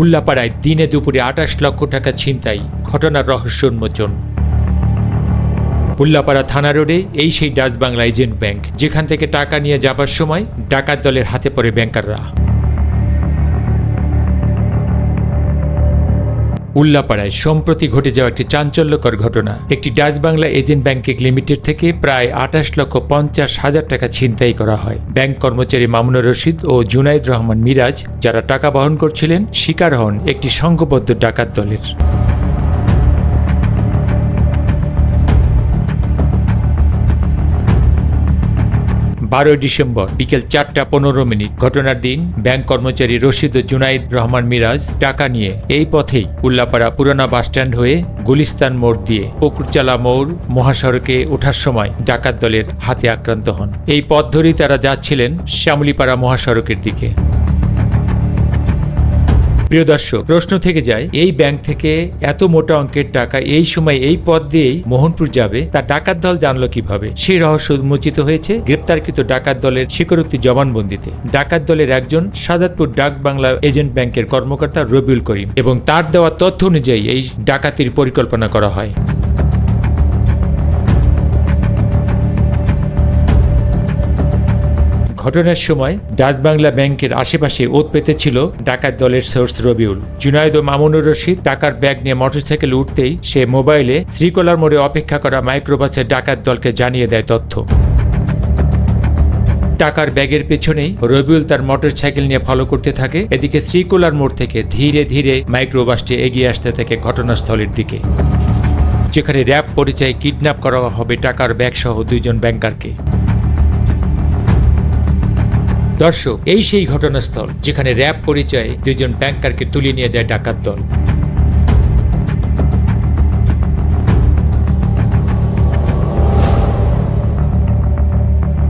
উল্লাপাড়ায় দিনে দুপুরে আটাশ লক্ষ টাকা ছিনতাই, ঘটনার রহস্য উন্মোচন। উল্লাপাড়া থানা রোডে এই সেই ডাচ বাংলা এজেন্ট ব্যাংক, যেখান থেকে টাকা নিয়ে যাবার সময় ডাকাত দলের হাতে পড়ে ব্যাংকাররা। উল্লাপাড়ায় সম্প্রতি ঘটে যাওয়া একটি চাঞ্চল্যকর ঘটনা। একটি Dutch Bangla agent banking limited থেকে প্রায় আঠাশ লক্ষ পঞ্চাশ হাজার টাকা ছিনতাই করা হয়। ব্যাংক কর্মচারী মামুনুর রশিদ ও জুনাইদ রহমান মিরাজ, যারা টাকা বহন করছিলেন, শিকার হন একটি সংঘবদ্ধ ডাকাত দলের। বারোই ডিসেম্বর বিকেল চারটা পনেরো মিনিট ঘটনার দিন ব্যাংক কর্মচারী রশিদ জুনাইদ রহমান মিরাজ টাকা নিয়ে এই পথেই উল্লাপাড়া পুরানা বাসস্ট্যান্ড হয়ে গুলিস্তান মোড় দিয়ে পুকুরচালা মোড় মহাসড়কে ওঠার সময় ডাকাত দলের হাতে আক্রান্ত হন। এই পথ ধরেই তারা যাচ্ছিলেন শ্যামলীপাড়া মহাসড়কের দিকে। প্রিয় দর্শক, প্রশ্ন থেকে যায়, এই ব্যাংক থেকে এত মোটা অঙ্কের টাকা এই সময় এই পথ দিয়েই মোহনপুর যাবে, তা ডাকাত দল জানলো কীভাবে? সেই রহস্য উন্মোচিত হয়েছে গ্রেপ্তারকৃত ডাকাত দলের স্বীকারোক্তি জবানবন্দিতে। ডাকাত দলের একজন সাদাতপুর ডাক বাংলা এজেন্ট ব্যাংকের কর্মকর্তা রবিউল করিম এবং তার দেওয়া তথ্য অনুযায়ী এই ডাকাতির পরিকল্পনা করা হয়। ঘটনার সময় ডাচ বাংলা ব্যাংকের আশেপাশে ওত পেতেছিল ডাকাত দলের সোর্স রবিউল। জুনায়দ ও মামুনুর রশিদ টাকার ব্যাগ নিয়ে মোটরসাইকেল উঠতেই সে মোবাইলে শ্রীকলার মোড়ে অপেক্ষা করা মাইক্রোবাসের ডাকাত দলকে জানিয়ে দেয় তথ্য। টাকার ব্যাগের পেছনেই রবিউল তার মোটরসাইকেল নিয়ে ফলো করতে থাকে। এদিকে শ্রীকোলার মোড় থেকে ধীরে ধীরে মাইক্রোবাসটি এগিয়ে আসতে থাকে ঘটনাস্থলের দিকে। যেখানে র্যাব পরিচয়ে কিডন্যাপ করা হবে টাকার ব্যাগ সহ দুইজন ব্যাংকারকে। দর্শক এই সেই ঘটনাস্থল যেখানে র্যাব পরিচয়ে দুজন ব্যাংকারকে তুলে নিয়ে যায় ডাকাত দল।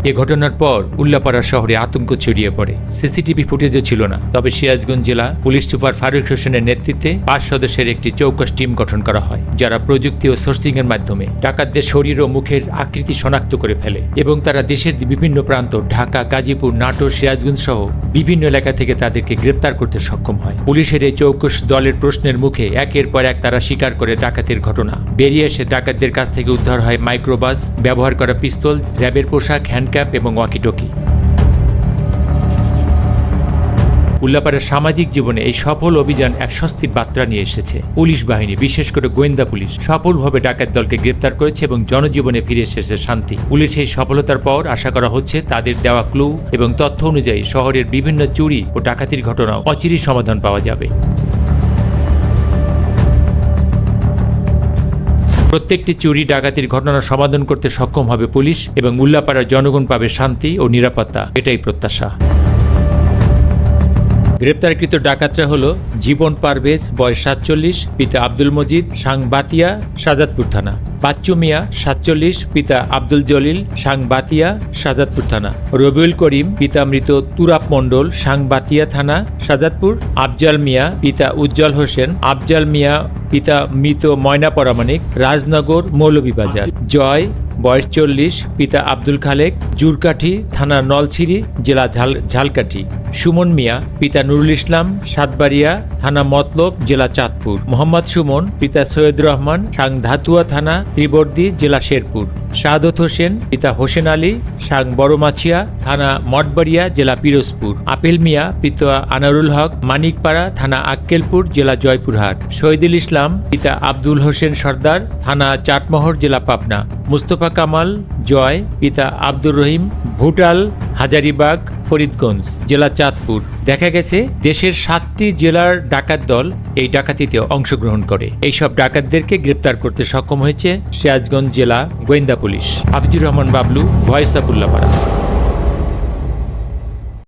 এ ঘটনার পর উল্লাপাড়া শহরে আতঙ্ক ছড়িয়ে পড়ে। সিসিটিভি ফুটেজও ছিল না। তবে সিরাজগঞ্জ জেলা পুলিশ সুপার ফারুক হোসেনের নেতৃত্বে পাঁচ সদস্যের একটি চৌকস টিম গঠন করা হয়, যারা প্রযুক্তি ও সোর্সিং এর মাধ্যমে ডাকাতদের শরীর ও মুখের আকৃতি শনাক্ত করে ফেলে এবং তারা দেশের বিভিন্ন প্রান্ত ঢাকা, গাজীপুর, নাটোর, সিরাজগঞ্জ সহ বিভিন্ন এলাকা থেকে তাদেরকে গ্রেপ্তার করতে সক্ষম হয়। পুলিশের এই চৌকস দলের প্রশ্নের মুখে একের পর এক তারা স্বীকার করে ডাকাতের ঘটনা। বেরিয়ে এসে ডাকাতদের কাছ থেকে উদ্ধার হয় মাইক্রোবাস, ব্যবহার করা পিস্তল, র্যাবের পোশাক হ্যান্ডক্যাপ এবং ওয়াকিটকি উল্লাপাড়ার সামাজিক জীবনে এই সফল অভিযান এক স্বস্তির বার্তা নিয়ে এসেছে। পুলিশ বাহিনী, বিশেষ করে গোয়েন্দা পুলিশ, সফলভাবে ডাকাত দলকে গ্রেপ্তার করেছে এবং জনজীবনে ফিরে এসেছে শান্তি। পুলিশের এই সফলতার পর আশা করা হচ্ছে তাদের দেওয়া ক্লু এবং তথ্য অনুযায়ী শহরের বিভিন্ন চুরি ও ডাকাতির ঘটনা অচিরই সমাধান পাওয়া যাবে। প্রত্যেকটি চুরি ডাকাতির ঘটনা সমাধান করতে সক্ষম হবে পুলিশ এবং উল্লাপাড়ার জনগণ পাবে শান্তি ও নিরাপত্তা। এটাই প্রত্যাশা। গ্রেপ্তারকৃত ডাকাতরা হল জীবন পারভেজ, বয়স সাতচল্লিশ, পিতা আব্দুল মজিদ, সাংবাতিয়া, সাজাদপুর থানা। বাচ্চু মিয়া, সাতচল্লিশ, পিতা আব্দুল জলিল, সাংবাতিয়া, সাজাদপুর থানা। রবিউল করিম, পিতা মৃত তুরাপ মণ্ডল, সাংবাতিয়া থানা, সাজাদপুর। আফজাল মিয়া, পিতা উজ্জ্বল হোসেন, আফজাল মিয়া, পিতা মৃত ময়না পরামানিক রাজনগর মৌলভীবাজার। জয়, বয়স চল্লিশ, পিতা আব্দুল খালেক, জুরকাঠি থানা নলছিরি, জেলা ঝাল ঝালকাঠি সুমন মিয়া, পিতা নুরুল ইসলাম, সাতবাড়িয়া থানা মতলব, জেলা চাঁদপুর। মোহাম্মদ সুমন, পিতা সৈয়দ রহমান, সাং ধাতুয়া থানা শ্রীবর্দী জেলা শেরপুর। শাহাদত হোসেন, পিতা হোসেন আলী, সাং বড়মাছিয়া থানা, মঠবাড়িয়া, জেলা পিরোজপুর। আপেল মিয়া, পিতা আনারুল হক, মানিকপাড়া থানা, আক্কেলপুর, জেলা জয়পুরহাট। শহীদুল ইসলাম, পিতা আব্দুল হোসেন সর্দার, থানা, চাটমোহর, জেলা পাবনা। মুস্তফা কামাল, জয়, পিতা আব্দুর রহিম ভুটাল, হাজারিবাগ, ফরিদগঞ্জ জেলা চাঁদপুর। দেখা গেছে দেশের সাতটি জেলার ডাকাত দল এই ডাকাতিতে অংশগ্রহণ করে। এইসব ডাকাতদেরকে গ্রেপ্তার করতে সক্ষম হয়েছে সিরাজগঞ্জ জেলা গোয়েন্দা police. Hafizur Rahman Bablu, voice of Ullapara.